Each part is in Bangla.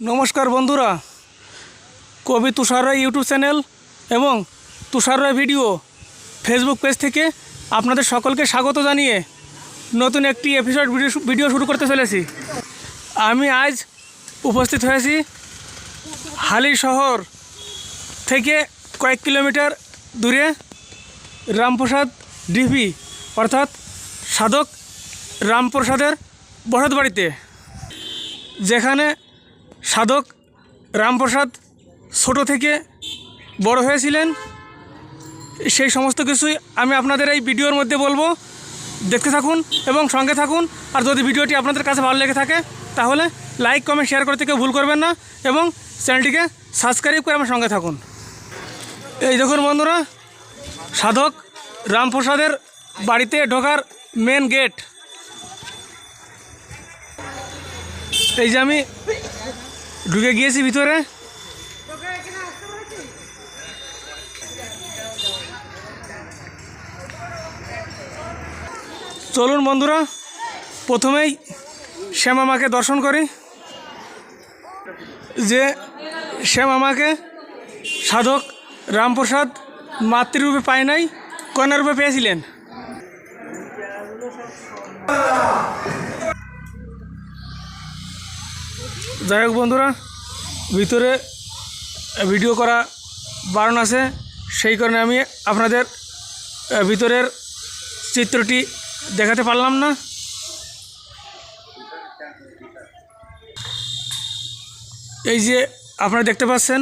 নমস্কার বন্ধুরা, কবি তুষার রায় ইউটিউব চ্যানেল এবং Tushar Roy video Facebook page থেকে আপনাদের সকলকে স্বাগত জানিয়ে নতুন একটি এপিসোড ভিডিও ভিডিও শুরু করতে চলেছি। আমি আজ উপস্থিত হয়েছি হালি শহর থেকে কয়েক কিলোমিটার দূরে রামপ্রসাদ ডিভি অর্থাৎ সাধক রামপ্রসাদের বসত বাড়িতে যেখানে সাধক রামপ্রসাদ ছোট থেকে বড় হয়েছিলেন। সেই সমস্ত কিছুই আমি আপনাদের এই ভিডিওর মধ্যে বলব। দেখতে থাকুন এবং সঙ্গে থাকুন। আর যদি ভিডিওটি আপনাদের কাছে ভালো লেগে থাকে, তাহলে লাইক, কমেন্ট, শেয়ার করতে কেউ ভুল করবেন না এবং চ্যানেলটিকে সাবস্ক্রাইব করে আমার সঙ্গে থাকুন। এই দেখুন বন্ধুরা, সাধক রামপ্রসাদের বাড়িতে ঢোকার মেন গেট এই যে আমি ঢুকে গিয়েছি ভিতরে। চলুন বন্ধুরা, প্রথমেই শ্যামামাকে দর্শন করি। যে শ্যামামাকে সাধক রামপ্রসাদ মাতৃরূপে পায় নাই, কন্যারূপে পেয়েছিলেন। যাই হোক বন্ধুরা, ভিতরে ভিডিও করা বারণ আছে। সেই কারণে আমি আপনাদের ভিতরের চিত্রটি দেখাতে পারলাম না। এই যে আপনারা দেখতে পাচ্ছেন,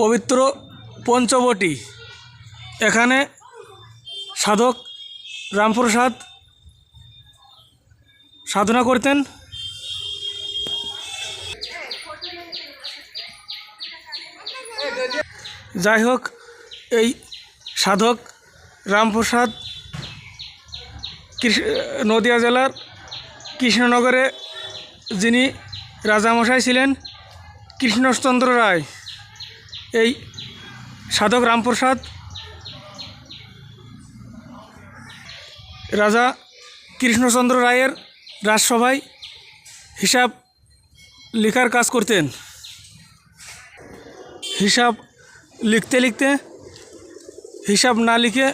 পবিত্র পঞ্চবটি। এখানে সাধক রামপ্রসাদ সাধনা করতেন। যাই হোক, এই সাধক রামপ্রসাদ নদিয়া জেলার কৃষ্ণনগরে যিনি রাজামশাই ছিলেন, কৃষ্ণচন্দ্র রায়। এই সাধক রামপ্রসাদ রাজা কৃষ্ণচন্দ্র রায়ের রাজসভায় হিসাব লেখার কাজ করতেন। হিসাব লিখতে লিখতে হিসাব না লিখে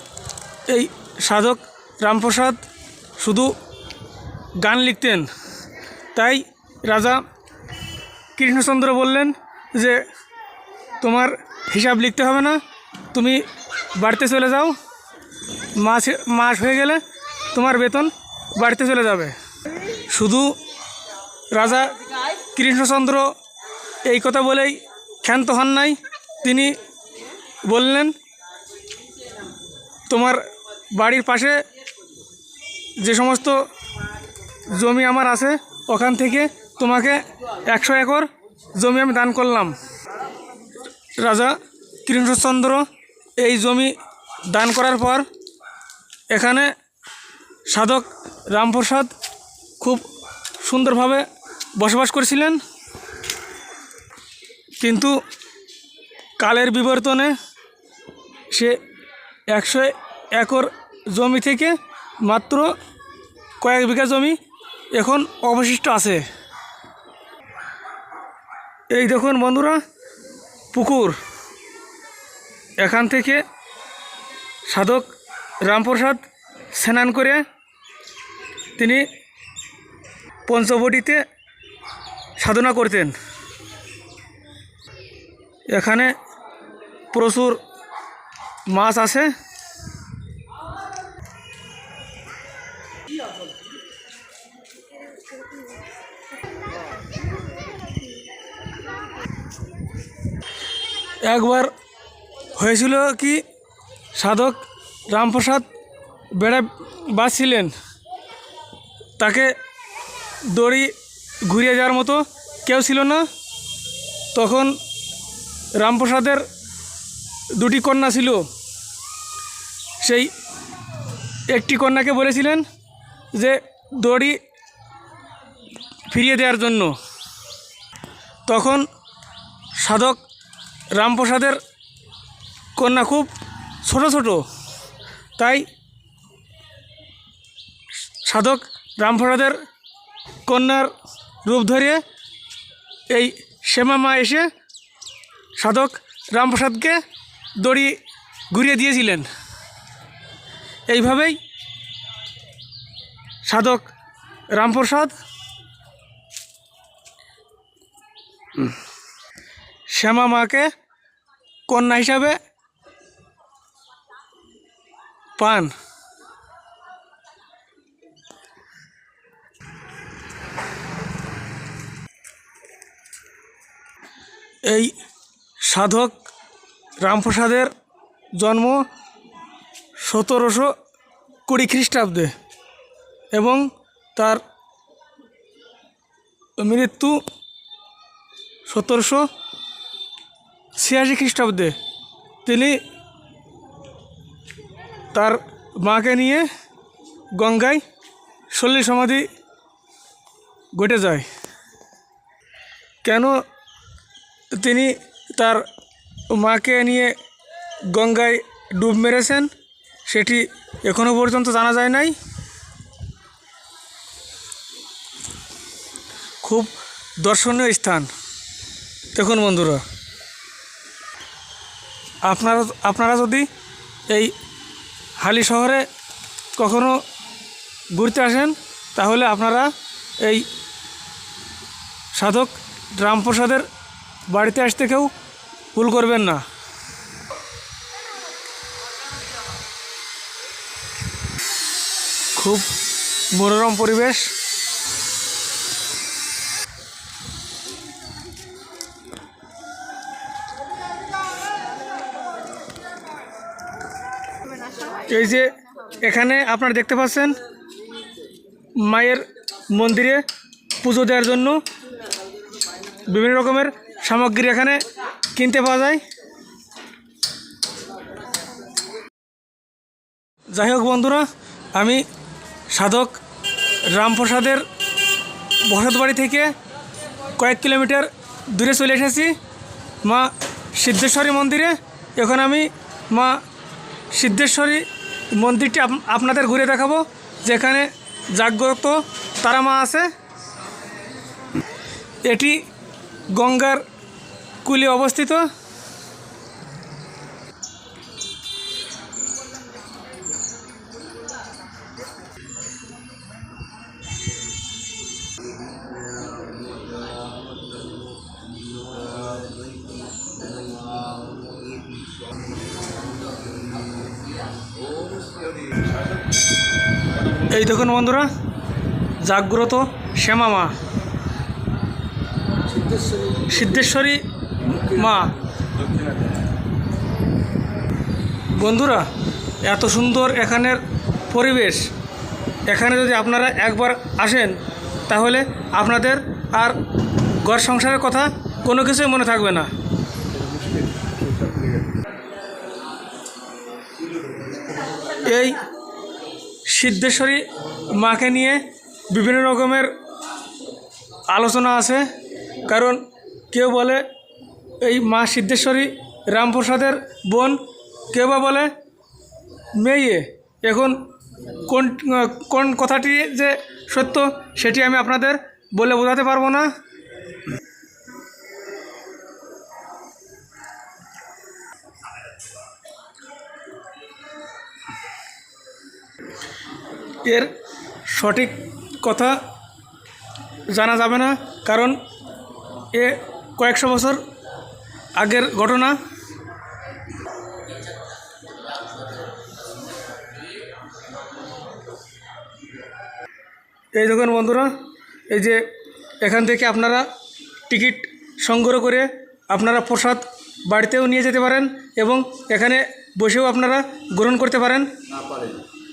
এই সাধক রামপ্রসাদ শুধু গান লিখতেন। তাই রাজা কৃষ্ণচন্দ্র বললেন যে, তোমার হিসাব লিখতে হবে না, তুমি বাড়িতে চলে যাও। মাস মাস হয়ে গেলে তোমার বেতন বাড়িতে চলে যাবে। শুধু রাজা কৃষ্ণচন্দ্র এই কথা বলেই ক্ষান্ত হন নাই। তিনি বললেন, তোমার বাড়ির পাশে যে সমস্ত জমি আমার আছে, ওখান থেকে তোমাকে একশো একর জমি আমি দান করলাম। রাজা কৃষ্ণচন্দ্র এই জমি দান করার পর এখানে সাধক রামপ্রসাদ খুব সুন্দরভাবে বসবাস করেছিলেন। কিন্তু কালের বিবর্তনে সে একশো একর জমি থেকে মাত্র কয়েক বিঘা জমি এখন অবশিষ্ট আছে। এই দেখুন বন্ধুরা, পুকুর। এখান থেকে সাধক রামপ্রসাদ স্নান করে তিনি পঞ্চবটিতে সাধনা করতেন। এখানে প্রচুর মাছ আছে। একবার হয়েছিল কি সাধক রামপ্রসাদ বেড়া বাঁচছিলেন তাকে দড়ি ঘুরিয়ে যাওয়ার মতো কেউ ছিল না। তখন রামপ্রসাদের দুটি কন্যা ছিল। সেই একটি কন্যাকে বলেছিলেন যে, দড়ি ফিরিয়ে দেওয়ার জন্য। তখন সাধক রামপ্রসাদের কন্যা খুব ছোট ছোট। তাই সাধক রামপ্রসাদের কন্যার রূপ ধরে এই শ্যামা মা এসে সাধক রামপ্রসাদকে দড়ি ঘুরিয়ে দিয়েছিলেন। এইভাবেই সাধক রামপ্রসাদ শ্যামা মাকে কন্যা হিসাবে পান। এই সাধক রামপ্রসাদের জন্ম সতেরোশো কুড়ি খ্রিস্টাব্দে এবং তার মৃত্যু সতেরোশো ছিয়াশি খ্রিস্টাব্দে। তিনি তার মাকে নিয়ে গঙ্গায় শল্য সমাধি ঘটে যায়। কেন তিনি তার মাকে নিয়ে গঙ্গায় ডুব মেরেছেন, সেটি এখনও পর্যন্ত জানা যায় নাই। খুব দর্শনীয় স্থান। দেখুন বন্ধুরা, আপনারা আপনারা যদি এই হালি শহরে কখনো ঘুরতে আসেন, তাহলে আপনারা এই সাধক রামপ্রসাদের বাড়িতে আসতে কেউ ভুল করবেন না। খুব মনোরম পরিবেশ। এই যে এখানে আপনারা দেখতে পাচ্ছেন মায়ের মন্দিরে পুজো দেওয়ার জন্য বিভিন্ন রকমের সামগ্রী এখানে কিনতে পাওয়া যায়। যাই হোক বন্ধুরা, আমি সাধক রামপ্রসাদের বসত বাড়ি থেকে কয়েক কিলোমিটার দূরে চলে এসেছি, মা সিদ্ধেশ্বরী মন্দিরে। এখন আমি মা সিদ্ধেশ্বরী মন্দিরটি আপ- আপনাদের ঘুরে দেখাবো, যেখানে জাগ্রত তারা মা আছে। এটি গঙ্গার কুলে অবস্থিত? এই দেখুন বন্ধুরা জাগ্রত শ্যামা মা সিদ্ধেশ্বরী মা। বন্ধুরা, এত সুন্দর এখানের পরিবেশ। এখানে যদি আপনারা একবার আসেন, তাহলে আপনাদের আর ঘর সংসারের কথা কোনো কিছুই মনে থাকবে না। এই সিদ্ধেশ্বরী মাকে নিয়ে বিভিন্ন রকমের আলোচনা আছে, কারণ কেউ বলে এই মা সিদ্ধেশ্বরী রামপ্রসাদের বোন, কেউ বা বলে মেয়ে। এখন কোন কোন কথাটি যে সত্য সেটি আমি আপনাদের বলে বোঝাতে পারব না। এর সঠিক কথা জানা যাবে না, কারণ এ কয়েকশো বছর আগের ঘটনা? এই দেখুন বন্ধুরা, এই যে এখান থেকে আপনারা টিকিট সংগ্রহ করে আপনারা প্রসাদ বাড়িতেও নিয়ে যেতে পারেন এবং এখানে বসেও আপনারা গ্রহণ করতে পারেন।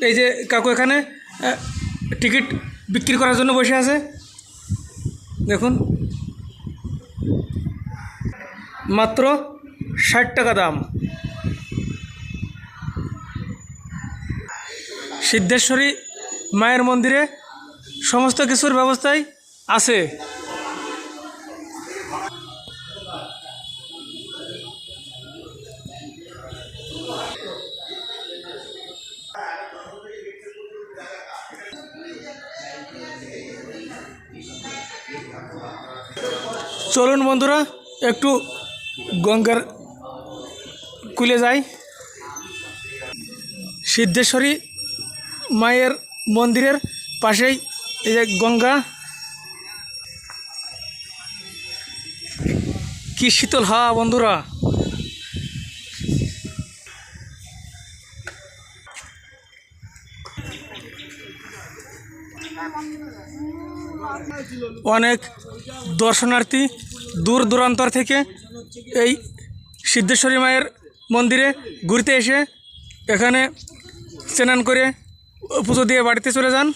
এই যে কাকু এখানে টিকিট বিক্রি করার জন্য বসে আছে। দেখুন। মাত্র ষাট টাকা দাম। সিদ্ধেশ্বরী মায়ের মন্দিরে সমস্ত কিছুর ব্যবস্থাই আছে। চলুন বন্ধুরা একটু গঙ্গার কুলে যাই। সিদ্ধেশ্বরী মায়ের মন্দিরের পাশেই এই যে গঙ্গা। কি শীতল হাওয়া বন্ধুরা। অনেক দর্শনার্থী দূর দূরান্তর থেকে এই সিদ্ধেশ্বরী মায়ের মন্দিরে ঘুরতে এসে এখানে স্নান করে পুজো দিয়ে বাড়িতে চলে যান।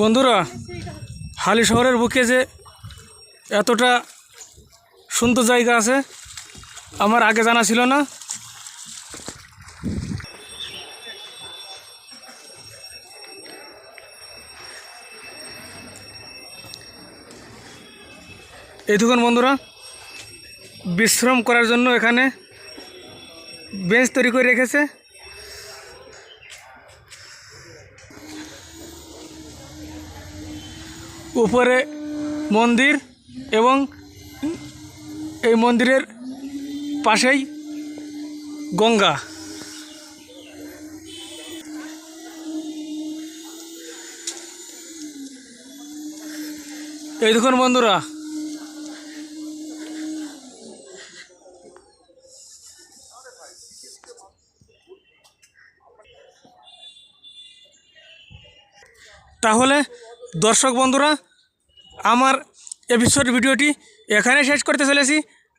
বন্ধুরা, হালি শহরের বুকে যে এতটা সুন্দর জায়গা আছে আমার আগে জানা ছিল না। এই দোকান বন্ধুরা, বিশ্রাম করার জন্য এখানে বেঞ্চ তৈরি করে রেখেছে। উপরে মন্দির এবং এই মন্দিরের পাশেই গঙ্গা। এই দেখুন বন্ধুরা, তাহলে দর্শক বন্ধুরা, আমার এপিসোড ভিডিওটি এখানে শেষ করতে চলেছি।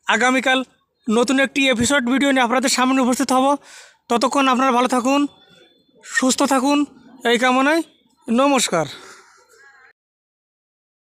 আগামীকাল নতুন একটি এপিসোড ভিডিও নিয়ে আপনাদের সামনে উপস্থিত হব। ততক্ষণ আপনারা ভালো থাকুন, সুস্থ থাকুন, এই কামনায় নমস্কার।